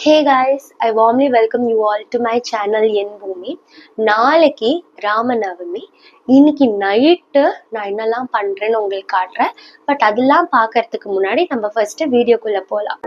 Hey guys I warmly welcome you all to my channel என் பூமி நாளைக்கு ராமநவமி. இன்னைக்கு night நான் என்னெல்லாம் பண்ணுறேன்னு உங்களுக்கு காட்டுறேன். பட் அதெல்லாம் பார்க்கறதுக்கு முன்னாடி நம்ம ஃபர்ஸ்ட் வீடியோக்குள்ளே போகலாம்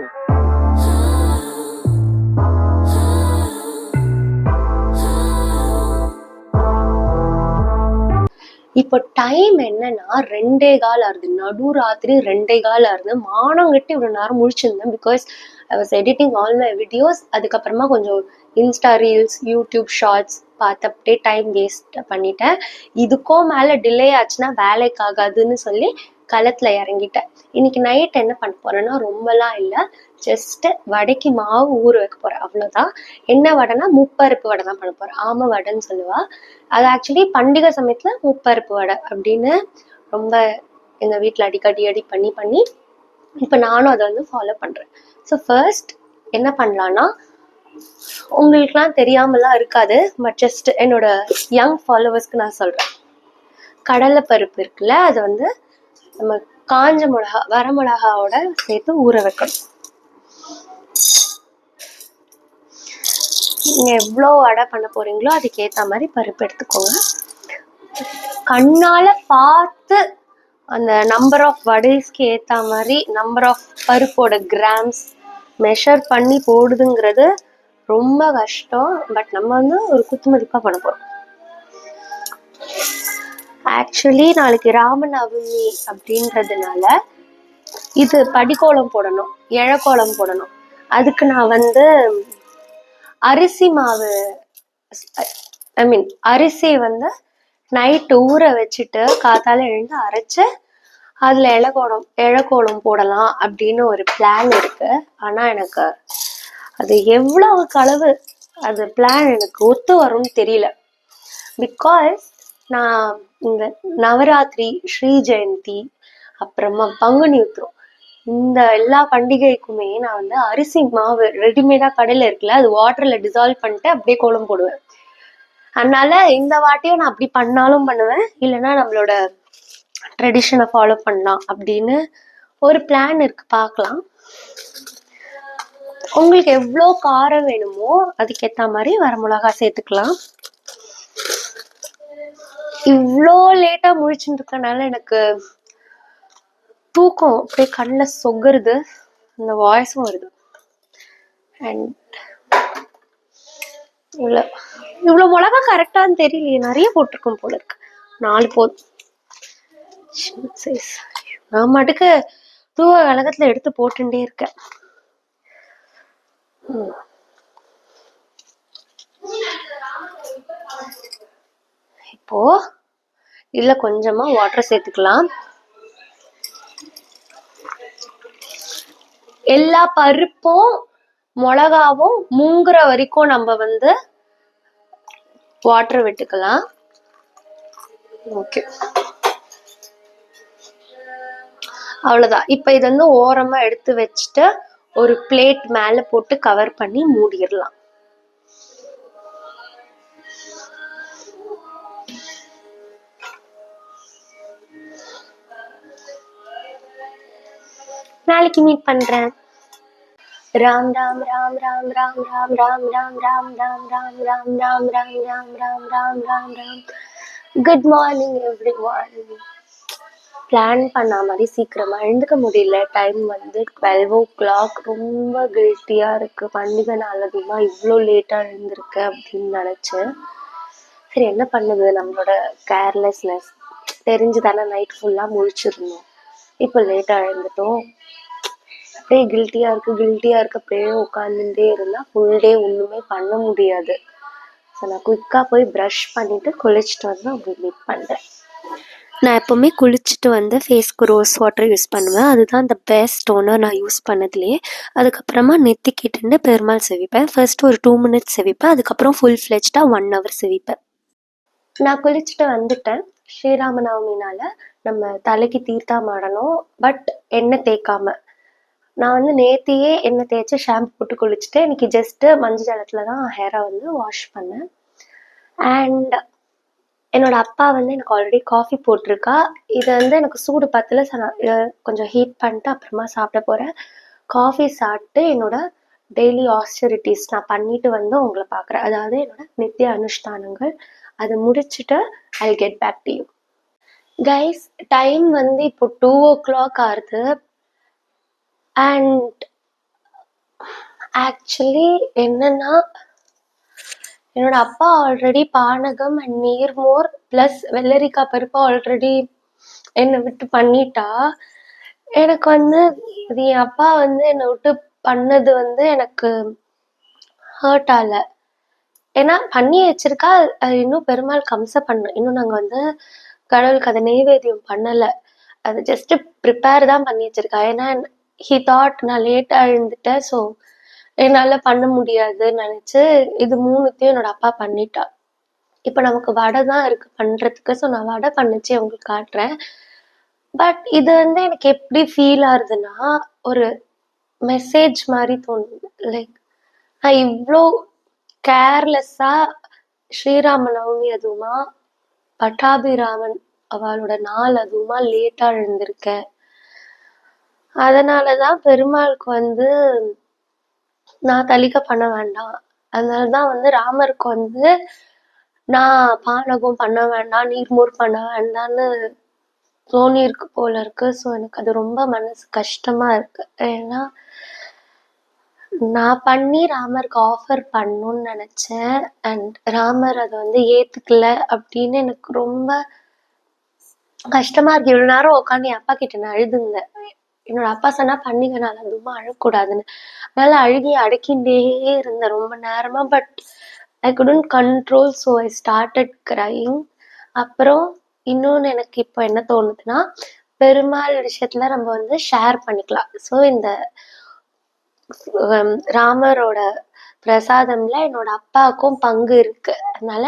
இப்போ டைம் என்னன்னா ரெண்டே கால் ஆறுது. நடு ராத்திரி ரெண்டே கால் ஆறுது. மானம் கட்டி இவ்வளோ நேரம் முழிச்சிருந்தேன் because I was editing all my videos அதுக்கப்புறமா கொஞ்சம் இன்ஸ்டா ரீல்ஸ் யூடியூப் ஷார்ட்ஸ் பார்த்து அப்படியே டைம் வேஸ்ட் பண்ணிட்டேன். இதுக்கும் மேலே டிலே ஆச்சுன்னா வேலைக்கு ஆகாதுன்னு சொல்லி களத்தில் இறங்கிட்டேன். இன்னைக்கு நைட் என்ன பண்ண போறேன்னா ரொம்பலாம் இல்லை. ஜஸ்ட் வடைக்கு மாவு ஊற வைக்க போகிறேன் அவ்வளோதான் என்ன வடைனா முப்பருப்பு வடை தான் பண்ண போகிறேன் ஆம வடைன்னு சொல்லுவா. அது ஆக்சுவலி பண்டிகை சமயத்துல முப்பருப்பு வடை அப்படின்னு ரொம்ப எங்க வீட்டில் அடிக்கடி அடி பண்ணி பண்ணி இப்போ நானும் அதை வந்து ஃபாலோ பண்றேன். ஸோ ஃபர்ஸ்ட் என்ன பண்ணலான்னா உங்களுக்குலாம் தெரியாமலாம் இருக்காது பட் ஜஸ்ட் என்னோட யங் ஃபாலோவர்ஸ்க்கு நான் சொல்றேன். கடலை பருப்பு இருக்குல்ல அதை வந்து நம்ம காஞ்ச மிளகா வர மிளகாவோட சேர்த்து ஊற வைக்கணும். நீங்கள் எவ்வளோ அடை பண்ண போகிறீங்களோ அதுக்கு மாதிரி பருப்பு எடுத்துக்கோங்க. கண்ணால் பார்த்து அந்த நம்பர் ஆஃப் வடைஸ்க்கு ஏற்ற மாதிரி நம்பர் ஆஃப் பருப்போட கிராம்ஸ் மெஷர் பண்ணி போடுதுங்கிறது ரொம்ப கஷ்டம். பட் நம்ம வந்து ஒரு குத்துமதிப்பாக பண்ண போகிறோம் ஆக்சுவலி நாளைக்கு ராமநவமி அப்படின்றதுனால இது படிக்கோலம் போடணும் இழக்கோலம் போடணும். அதுக்கு நான் வந்து அரிசி மாவு ஐ மீன் அரிசி வந்து நைட்டு ஊற வச்சுட்டு காத்தால எழுந்து அரைச்சு அதில் இலக்கோலம் இழக்கோலம் போடலாம் அப்படின்னு ஒரு பிளான் இருக்கு. ஆனால் எனக்கு அது எவ்வளவு களவு அது பிளான் எனக்கு ஒத்து வரும்னு தெரியல. பிகாஸ் நான் இந்த நவராத்திரி ஸ்ரீ ஜெயந்தி அப்புறமா பங்குனி உத்திரம் இந்த எல்லா பண்டிகைக்குமே நான் வந்து அரிசி மாவு ரெடிமேடா கடையில இருக்குல்ல அது வாட்டர்ல டிசால்வ் பண்ணிட்டு அப்படியே கோலம் போடுவேன். அதனால இந்த வாட்டியும் நான் அப்படி பண்ணாலும் பண்ணுவேன். இல்லைன்னா நம்மளோட ட்ரெடிஷனை ஃபாலோ பண்ணலாம் அப்படின்னு ஒரு பிளான் இருக்கு பார்க்கலாம். உங்களுக்கு எவ்வளோ காரம் வேணுமோ அதுக்கேற்ற மாதிரி வரமிளகா சேர்த்துக்கலாம். இவ்வளோ லேட்டாக முழிச்சுட்டு இருக்கனால எனக்கு தூக்கம் அப்படியே கண்ணில் சொகுறது அந்த வாய்ஸும் வருது. அண்ட் இவ்வளோ இவ்வளோ மிளகா கரெக்டான்னு தெரியலையே. நிறைய போட்டிருக்கோம் போல இருக்கு. நாலு போதும். சைஸ் நான் மட்டுக்கு தூவ கழகத்தில் எடுத்து போட்டுட்டே இருக்கேன். இப்போ இதுல கொஞ்சமா வாட்டர் சேர்த்துக்கலாம். எல்லா பருப்பும் மிளகாவும் மூங்குற வரைக்கும் நம்ம வந்து வாட்டர் விட்டுக்கலாம். ஓகே அவ்வளோதான் இப்போ இது வந்து ஓரமாக எடுத்து வச்சுட்டு ஒரு பிளேட் மேலே போட்டு கவர் பண்ணி மூடிடலாம். நாளைக்கு மீட் பண்ணுறேன் Ram Ram Ram Ram Ram Ram Ram Ram Ram Ram Ram Ram Ram Ram Ram Ram Ram Ram Ram good morning everyone plan பண்ண மாதிரி சீக்கிரமாக எழுந்துக்க முடியல டைம் வந்து டுவெல் ஓ கிளாக் ரொம்ப கில்ட்டியாக இருக்குது பண்டிகை நாள் இவ்வளோ லேட்டாக எழுந்திருக்கு அப்படின்னு நினச்சேன் சரி என்ன பண்ணுது நம்மளோட கேர்லெஸ்னஸ் தெரிஞ்சு தானே நைட் ஃபுல்லாக முழிச்சிருந்தோம் இப்போ லேட்டாக எழுந்துட்டோம் அப்படியே கில்ட்டியா இருக்கு கில்ட்டியா இருக்கு அப்படியே உட்காந்துட்டே இருந்தா ஃபுல் டே ஒண்ணுமே பண்ண முடியாது. ஸோ நான் குயிக்கா போய் ப்ரஷ் பண்ணிட்டு குளிச்சுட்டு வந்து உங்களுக்கு மீட் பண்றேன். நான் எப்போவுமே குளிச்சுட்டு வந்து ஃபேஸ்க்கு ரோஸ் வாட்டர் யூஸ் பண்ணுவேன். அதுதான் அந்த பெஸ்ட் டோனர் நான் யூஸ் பண்ணதுலேயே. அதுக்கப்புறமா நெத்திக்கிட்டு பெருமாள் செவிப்பேன். ஃபர்ஸ்ட் ஒரு டூ மினிட்ஸ் செவிப்பேன். அதுக்கப்புறம் ஃபுல் ஃப்ளெஜ்டாக ஒன் ஹவர் செவிப்பேன். நான் குளிச்சுட்டு வந்துட்டேன். ஸ்ரீராமநவமினால நம்ம தலைக்கு தீர்த்தாமாடணும் பட் எண்ணெய் தேய்க்காம. நான் வந்து நேத்தியே எண்ணெய் தேய்ச்சி ஷாம்பு போட்டு குளிச்சுட்டு இன்னைக்கு ஜஸ்ட்டு மஞ்சள் ஜலத்தில் தான் ஹேரை வந்து வாஷ் பண்ணேன். அண்ட் என்னோட அப்பா வந்து எனக்கு ஆல்ரெடி காஃபி போட்டிருக்கா. இது வந்து எனக்கு சூடு பத்தில் ச நான் இதை கொஞ்சம் ஹீட் பண்ணிட்டு அப்புறமா சாப்பிட போகிறேன் காஃபி சாப்பிட்டு என்னோட டெய்லி ஆஸ்டரிட்டிஸ் நான் பண்ணிட்டு வந்து உங்களை பார்க்குறேன். அதாவது என்னோட நித்திய அனுஷ்டானங்கள். அது முடிச்சுட்டு I get back to you guys time வந்து இப்போ டூ ஓ கிளாக் ஆகுது. அண்ட் ஆக்சுவலி என்னன்னா என்னோட அப்பா ஆல்ரெடி பானகம் அண்ட் நீர்மோர் ப்ளஸ் வெள்ளரிக்காய் பருப்பு ஆல்ரெடி என்னை விட்டு பண்ணிட்டா. எனக்கு வந்து இது என் அப்பா வந்து என்னை விட்டு பண்ணது வந்து எனக்கு ஹர்ட் ஆகல ஏன்னா பண்ணி வச்சிருக்கா அது இன்னும் பெருமாள் கம்ச பண்ணணும். இன்னும் நாங்கள் வந்து கடவுளுக்கு அதை நெய்வேத்தியம் பண்ணலை. அது ஜஸ்ட் ப்ரிப்பேர் தான் பண்ணி வச்சிருக்கா. ஏன்னா ஹி தாட் நான் லேட்டாக எழுந்துட்டேன் ஸோ என்னால் பண்ண முடியாதுன்னு நினச்சி இது மூணுத்தையும் என்னோட அப்பா பண்ணிட்டா. இப்போ நமக்கு வடை தான் இருக்குது பண்ணுறதுக்கு ஸோ நான் வடை பண்ணிச்சு உங்களுக்கு காட்டுறேன். பட் இது வந்து எனக்கு எப்படி ஃபீல் ஆகுதுன்னா ஒரு மெசேஜ் மாதிரி தோணுது. லைக் நான் இவ்வளோ கேர்லெஸ்ஸாக ஸ்ரீராம நவமி அதுவுமா பட்டாபிராமன் அவளோட நாள் அதுவுமா லேட்டாக எழுந்திருக்கேன். அதனால தான் பெருமாளுக்கு வந்து நான் தளிக்க பண்ண வேண்டாம். அதனால தான் வந்து ராமருக்கு வந்து நான் பானகம் பண்ண வேண்டாம் நீர்மோர் பண்ண வேண்டாம்னு தோணியிருக்கு போல இருக்கு. ஸோ எனக்கு அது ரொம்ப மனசு கஷ்டமா இருக்கு. ஏன்னா நான் பண்ணி ராமருக்கு ஆஃபர் பண்ணணும்னு நினச்சேன். அண்ட் ராமர் அதை வந்து ஏற்றுக்கல அப்படின்னு எனக்கு ரொம்ப கஷ்டமா இருக்கு. இவ்வளோ நேரம் உட்காந்து என் அப்பா கிட்ட நான் அழுதுந்தேன் என்னோட அப்பா சொன்னா பண்ணிக்க நான் அதுவுமா அழக்கூடாதுன்னு. அதனால அழுகி அடக்கிட்டே இருந்தேன் ரொம்ப நேரமா but I couldn't control so I started crying அப்புறம் இன்னொன்று எனக்கு இப்போ என்ன தோணுதுன்னா பெருமாள் விஷயத்துல நம்ம வந்து ஷேர் பண்ணிக்கலாம். ஸோ இந்த um, ராமரோட பிரசாதம்ல என்னோட அப்பாவுக்கும் பங்கு இருக்கு. அதனால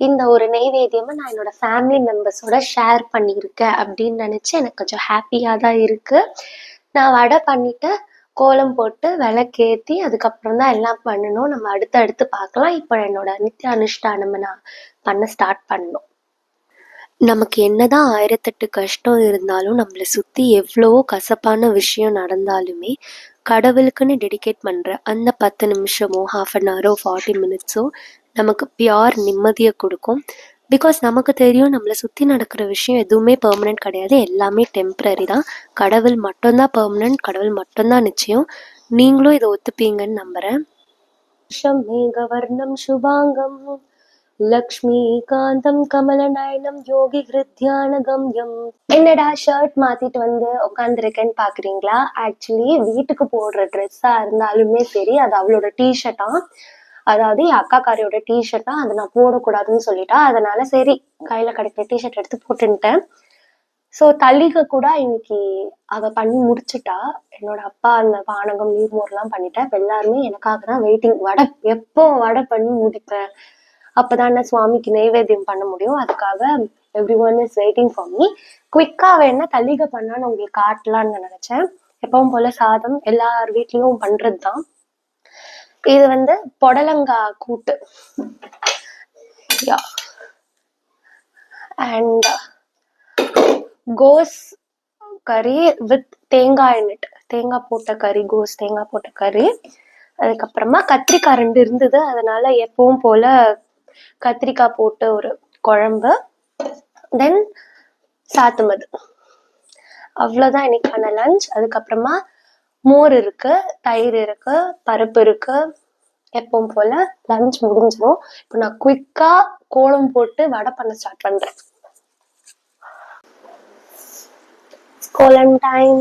இந்த ஒரு நெய்வேத்தியமை நான் என்னோட ஃபேமிலி மெம்பர்ஸோட ஷேர் பண்ணியிருக்கேன் அப்படின்னு நினச்சி எனக்கு கொஞ்சம் ஹாப்பியாக தான் இருக்குது நான் வடை பண்ணிட்டு கோலம் போட்டு விளக்கேத்தி அதுக்கப்புறம் தான் எல்லாம் பண்ணணும். நம்ம அடுத்து அடுத்து பார்க்கலாம். இப்போ என்னோட நித்திய அனுஷ்டானம் நான் பண்ண ஸ்டார்ட் பண்ணணும். நமக்கு என்னதான் ஆயிரத்தெட்டு கஷ்டம் இருந்தாலும் நம்மளை சுற்றி எவ்வளவோ கசப்பான விஷயம் நடந்தாலுமே கடவுளுக்குன்னு டெடிகேட் பண்ணுற அந்த பத்து நிமிஷமோ ஹாஃப் அன் ஹவரோ ஃபார்ட்டி மினிட்ஸோ நமக்கு பியோர் நிம்மதியை கொடுக்கும். பிகாஸ் நமக்கு தெரியும் நம்மளை சுற்றி நடக்கிற விஷயம் எதுவுமே பெர்மனெண்ட் கிடையாது. எல்லாமே டெம்ப்ரரி தான். கடவுள் மட்டும்தான் பெர்மனெண்ட் கடவுள் மட்டும்தான் நிச்சயம். நீங்களும் இதை ஒத்துப்பீங்கன்னு நம்புகிறேன் மேகவர்ணம் சுபாங்கம். லக்ஷ்மிகாந்தம் கமலநயனம் யோகி ஹிருத்யான கம்யம் என்னடா ஷர்ட் மாத்திட்டு வந்து உட்காந்துருக்கேன்னு பாக்குறீங்களா? ஆக்சுவலி வீட்டுக்கு போடுற ட்ரெஸ்ஸா இருந்தாலுமே சரி அது அவளோட டிஷர்ட்டா அதாவது என் அக்காக்காரியோட டிஷர்ட்டா அதை நான் போடக்கூடாதுன்னு சொல்லிட்டா. அதனால சரி கையில கிடைக்கிற டிஷர்ட் எடுத்து போட்டுன்ட்டேன். ஸோ தள்ளிக்க கூட இன்னைக்கு அவ பண்ணி முடிச்சுட்டா. என்னோட அப்பா அந்த பானகம் நீர்மோர்லாம் பண்ணிட்டேன் எல்லாருமே எனக்காக தான் வெயிட்டிங் வடை எப்போ வடை பண்ணி முடிப்பேன்? அப்பதான் நான் சுவாமிக்கு நைவேத்தியம் பண்ண முடியும். அதுக்காக everyone is waiting for me குயிக்கா வேணா தள்ளிக பண்ணான்னு உங்களுக்கு காட்டலாம்னு நினைச்சேன். எப்பவும் போல சாதம் எல்லார் வீட்லயும் பண்றது தான் இது வந்து புடலங்காய் கூட்டு. யா அண்ட் uh, கோஸ் கறி வித் தேங்காய் எண்ணெய். தேங்காய் போட்ட கறி கோஸ் தேங்காய் போட்ட கறி. அதுக்கப்புறமா கத்திரிக்காய் ரெண்டு இருந்தது. அதனால எப்பவும் போல கத்திரிக்காய் போட்டு ஒரு குழம்பு. தென் சாத்துமது. அவ்வளோதான் இன்னைக்கான லஞ்ச் அதுக்கப்புறமா மோர் இருக்கு தயிர் இருக்கு பருப்பு இருக்கு. எப்பவும் போல லஞ்ச் முடிஞ்சிடும் இப்போ நான் குயிக்கா கோலம் போட்டு வடை பண்ண ஸ்டார்ட் பண்றேன். கோலம் டைம்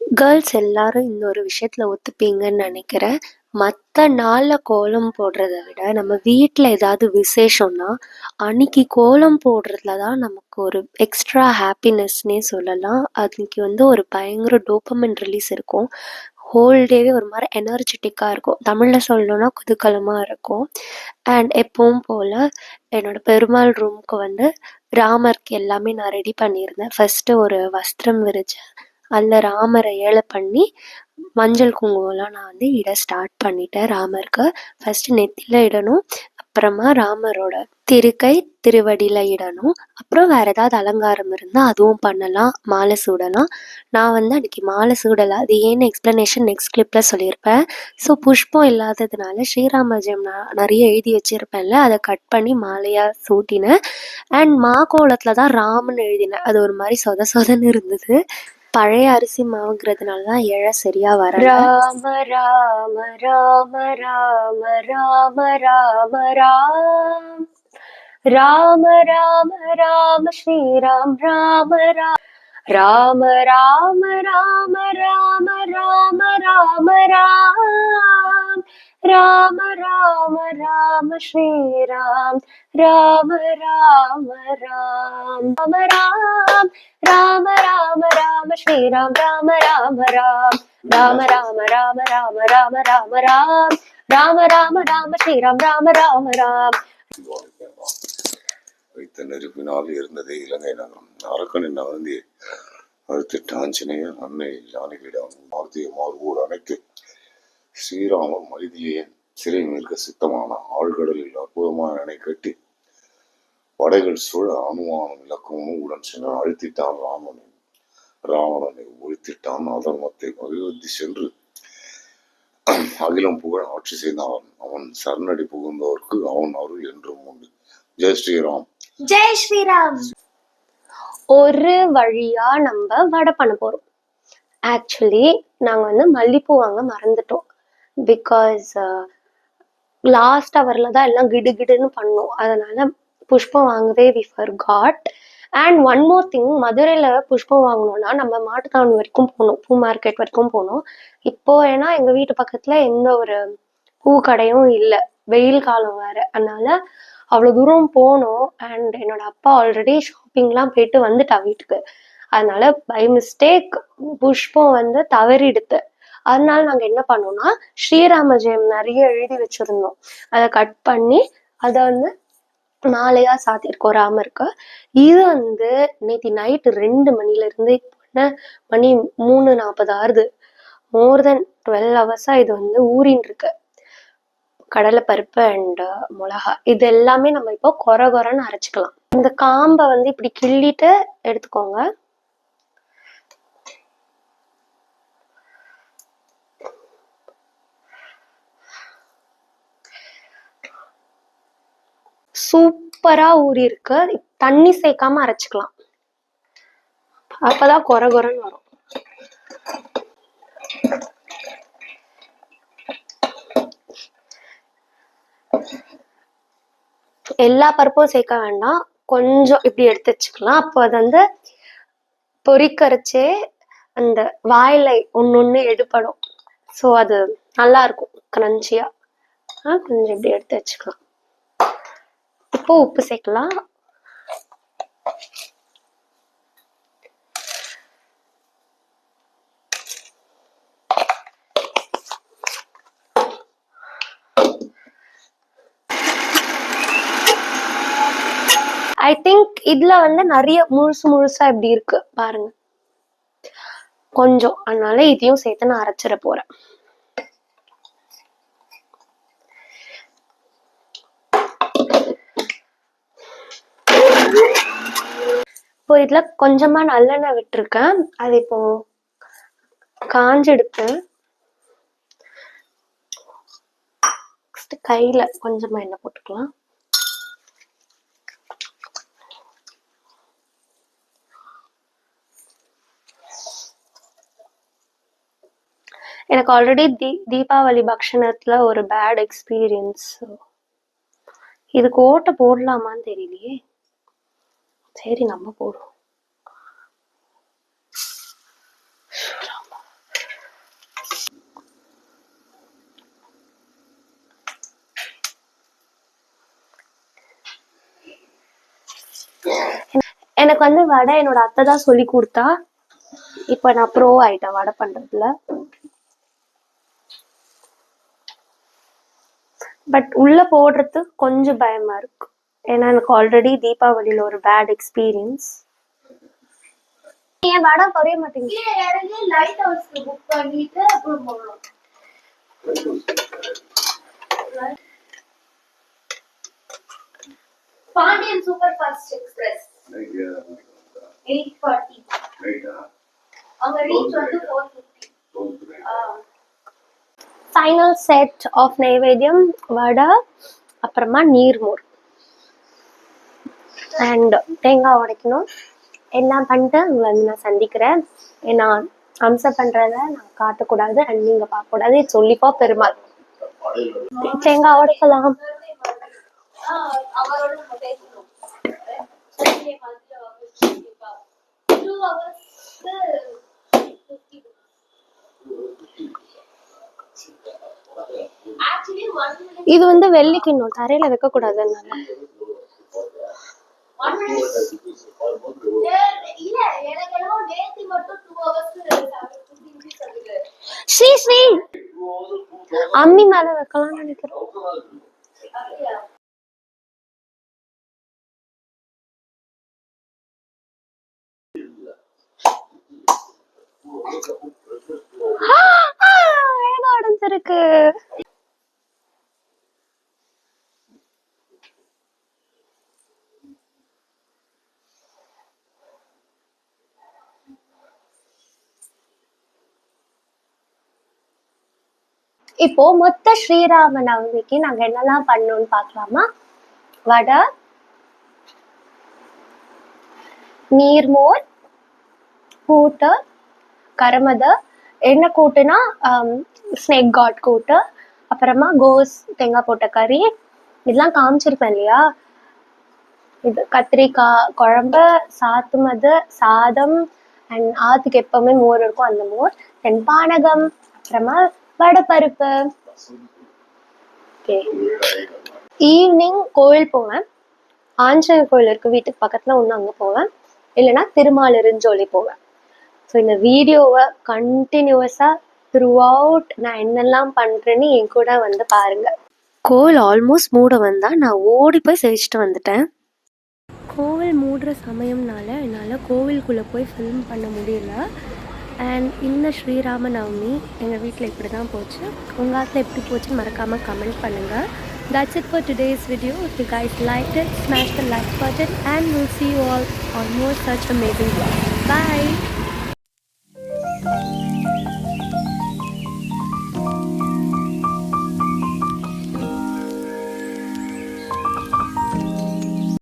கேர்ள்ஸ் எல்லாரும் இந்த ஒரு விஷயத்துல ஒத்துப்பீங்கன்னு நினைக்கிறேன். மற்ற நாளில் கோலம் போடுறத விட நம்ம வீட்டில் ஏதாவது விசேஷம்னா அன்னைக்கு கோலம் போடுறதுல தான் நமக்கு ஒரு எக்ஸ்ட்ரா ஹாப்பினஸ்னே சொல்லலாம். அன்னைக்கு வந்து ஒரு பயங்கர டோப்பமின் ரிலீஸ் இருக்கும். ஹோல் டேவே ஒரு மாதிரி எனர்ஜெட்டிக்காக இருக்கும். தமிழில் சொல்லணும்னா குதூகலமாக இருக்கும். அண்ட் எப்பவும் போல் என்னோடய பெருமாள் ரூமுக்கு வந்து ராமருக்கு எல்லாமே நான் ரெடி பண்ணியிருந்தேன். ஃபஸ்ட்டு ஒரு வஸ்திரம் விரிச்சேன் அதில் ராமரை ஏழை பண்ணி மஞ்சள் குங்குமம்லாம் நான் வந்து இட ஸ்டார்ட் பண்ணிட்டேன். ராமருக்கு ஃபஸ்ட்டு நெத்தியில் இடணும் அப்புறமா ராமரோட திருக்கை திருவடியில் இடணும். அப்புறம் வேறு ஏதாவது அலங்காரம் இருந்தால் அதுவும் பண்ணலாம் மாலை சூடலாம். நான் வந்து அன்றைக்கி மாலை சூடலை அது ஏன்னு எக்ஸ்ப்ளனேஷன் நெக்ஸ்ட் கிளிப்பில் சொல்லியிருப்பேன். ஸோ புஷ்பம் இல்லாததுனால ஸ்ரீராம ஜெயம் நான் நிறைய எழுதி வச்சிருப்பேன்ல அதை கட் பண்ணி மாலையாக சூட்டினேன். அண்ட் மா கோலத்தில் தான் ராமன் எழுதினேன் அது ஒரு மாதிரி சொத சொதன்னு இருந்தது. பழைய அரிசி மாவுங்கிறதுனால தான் இழை சரியா வர ராம ராம ராம ராம ராம ராம ராம் ராம ராம ராம ஸ்ரீராம் ராம ராம் ராம ராம ராம ராம ராம ராம ராம் ராம ராம ராம ஸ்ரீராம் ராம ராம ராம் ராம ராம் ராம ராம ராம ஸ்ரீராம் ராம ராம ராம் ராம ராம ராம ராம ராம ராம ராம் ராம ராம ராம ஸ்ரீராம் ராம ராம ராம் வைத்த நெருப்பினால் இருந்ததே இலங்கை நகரம் அரக்கனின் நகர்ந்தி அடுத்து ஆஞ்சநேய அன்னை ஜானகியிடம் மாருதிய மார்போடு அனைத்து ஸ்ரீராமன் மைதிலியன் சிறை மீட்க சித்தமான ஆழ்கடலில் அற்புதமான அணை கட்டி படைகள் சூழ அனுமானம் இலக்கமும் உடன் சென்று அழுத்திட்டான் ராமனை ராவணனை ஒழித்திட்டான் அதர்மத்தை அபிவிருத்தி சென்று அகிலம் புகழ் ஆட்சி செய்தான். அவன் சரணடி புகுந்தவர்க்கு அவன் அருள் என்றும் உண்டு. ஜெய் ஸ்ரீராம். ஜெய் ஸ்ரீராம். ஒரு வழியா நம்ம வடை பண்ண போறோம். ஆக்சுவலி நாங்க வந்து மல்லிப்பூ வாங்க மறந்துட்டோம். பிகாஸ் லாஸ்ட் ஹவர்ல தான் எல்லாம் கிடு கிடுன்னு பண்ணோம். அதனால புஷ்பம் வாங்கவே we for God and one more thing மதுரையில் புஷ்பம் வாங்கணும்னா நம்ம மாட்டுத்தாவணி வரைக்கும் போகணும். பூ மார்க்கெட் வரைக்கும் போகணும். இப்போ ஏன்னா எங்கள் வீட்டு பக்கத்தில் எந்த ஒரு பூ கடையும் இல்லை. வெயில் காலம் வேறு. அதனால அவ்வளோ தூரம் போனோம். அண்ட் என்னோட அப்பா ஆல்ரெடி ஷாப்பிங்லாம் போயிட்டு வந்துட்டா வீட்டுக்கு. அதனால பை மிஸ்டேக் புஷ்பம் வந்து தவறிடுத்து. அதனால நாங்கள் என்ன பண்ணோம்னா ஸ்ரீராம ஜெயம் நிறைய எழுதி வச்சிருந்தோம். அதை கட் பண்ணி அதை வந்து மாலையா சாத்தியிருக்கோம் ராமருக்கு. இது வந்து நேத்தி நைட்டு ரெண்டு மணில இருந்து என்ன மணி மூணு நாற்பது ஆறுது. மோர் தென் டுவெல் ஹவர்ஸா இது வந்து ஊறின் இருக்கு கடலை பருப்பு அண்ட் மிளகா. இது எல்லாமே நம்ம இப்போ கொர கொரன்னு அரைச்சிக்கலாம். இந்த காம்பை வந்து இப்படி கிள்ளிட்டு எடுத்துக்கோங்க. சூப்பரா ஊறியிருக்கு. தண்ணி சேர்க்காம அரைச்சுக்கலாம். அப்பதான் கொர கொரன்னு வரும். எல்லா பருப்பும் சேர்க்க வேண்டாம். கொஞ்சம் இப்படி எடுத்து வச்சுக்கலாம். அப்போ அது வந்து பொரிக்கரைச்சே அந்த வாயில ஒன்று ஒன்று எடுப்படும் ஸோ அது நல்லா இருக்கும். கிரன்ச்சியா கொஞ்சம் இப்படி எடுத்து வச்சுக்கலாம். இப்போ உப்பு சேர்க்கலாம். ஐ திங்க் இதுல வந்து நிறைய முழுசு முழுசா இப்படி இருக்கு. பாருங்க. கொஞ்சம். அதனால இதையும் சேர்த்து நான் அரைச்சிட போறேன். இப்போ இதில் கொஞ்சமா நல்லெண்ணெய் விட்டுருக்கேன். அது இப்போ காஞ்செடுத்து Next கையில் கொஞ்சமா எண்ணெய் போட்டுக்கலாம். எனக்கு ஆல்ரெடி தீ தீபாவளி பக்ஷணத்தில் ஒரு பேட் எக்ஸ்பீரியன்ஸ் இதுக்கு ஓட்டை போடலாமான்னு தெரியலையே. சரி நம்ம போடுவோம். எனக்கு வந்து வடை என்னோட அத்தை தான் சொல்லி கொடுத்தா. இப்ப நான் ப்ரோ ஆயிட்டேன் வடை பண்றதுல. பட் உள்ள போடுறது கொஞ்சம் பயமா இருக்கு. ஏன்னா எனக்கு ஆல்ரெடி தீபாவளியில ஒரு பேட் எக்ஸ்பீரியன்ஸ் ஏன் வடை குறைய மாட்டேங்குது? லைட் ஹவுஸ்க்கு புக் பண்ணிட்டு அப்புறம் போகணும். Pandian super fast express night ஏழரை மணிக்கு வந்தா எயிட் ஃபார்ட்டி நைட்டா அவங்க ரீச் வந்து ஃபோர் ஃபிஃப்டி தோற்று ஃபைனல் செட் ஆஃப் நைவேத்தியம் வடை அப்புறமா நீர்மோர். அண்ட் தேங்காய் உடைக்கணும். எல்லாம் பண்ணிட்டு உங்களை வந்து நான் சந்திக்கிறேன். ஏன்னா அம்சம் பண்ணுறத நான் காட்டக்கூடாது அண்ட் நீங்கள் பார்க்கக்கூடாது. சொல்லிப்போ பெருமாள். தேங்காய் உடைக்கலாம். இது வந்து வெள்ளிக்கிண்ணம் தரையில வைக்க ஆக்சுவலி ஸ்ரீ ஸ்ரீ அம்மி மேல வைக்கலாம்னு நினைக்கிறேன் Thank you. இப்போ மொத்த ஸ்ரீராம நவமிக்கு நாங்க என்னெல்லாம் பண்ணோம்னு பார்க்கலாமா வடை நீர்மோர் கூட்டு கரமத என்ன கூட்டுனா ஸ்னேக் காட் கூட்டு அப்புறமா கோஸ் தேங்காய் போட்ட கறி இதெல்லாம் காமிச்சிருப்பேன் இல்லையா? இது கத்திரிக்காய் குழம்பு சாத்து மது சாதம் அண்ட் ஆத்துக்கு எப்பவுமே மோர் இருக்கும் அந்த மோர். தென் பானகம் அப்புறமா வடைப்பருப்பு ஓகே ஈவினிங் கோவில் போவேன். ஆஞ்சநேயர் கோயில் இருக்கு வீட்டுக்கு பக்கத்தில் ஒன்று அங்கே போவேன். இல்லைன்னா திருமாலிருஞ்சோலி போவேன். ஸோ இந்த வீடியோவை கண்டினியூவஸாக த்ரூ அவுட் நான் என்னெல்லாம் பண்ணுறேன்னு என் கூட வந்து பாருங்க. கோவில் ஆல்மோஸ்ட் மூட வந்தா நான் ஓடி போய் சேவிச்சிட்டு வந்துட்டேன். கோவில் மூடுற சமயம்னால என்னால் கோவிலுக்குள்ளே போய் ஃபில்ம் பண்ண முடியல. அண்ட் இந்த ஸ்ரீராம நவமி எங்கள் வீட்டில் இப்படி தான் போச்சு. உங்கள் ஆத்தில் எப்படி போச்சுன்னு மறக்காமல் கமெண்ட் பண்ணுங்கள் that's it for today's video if guide guys like it smash the like button and will see you all almost such amazing bye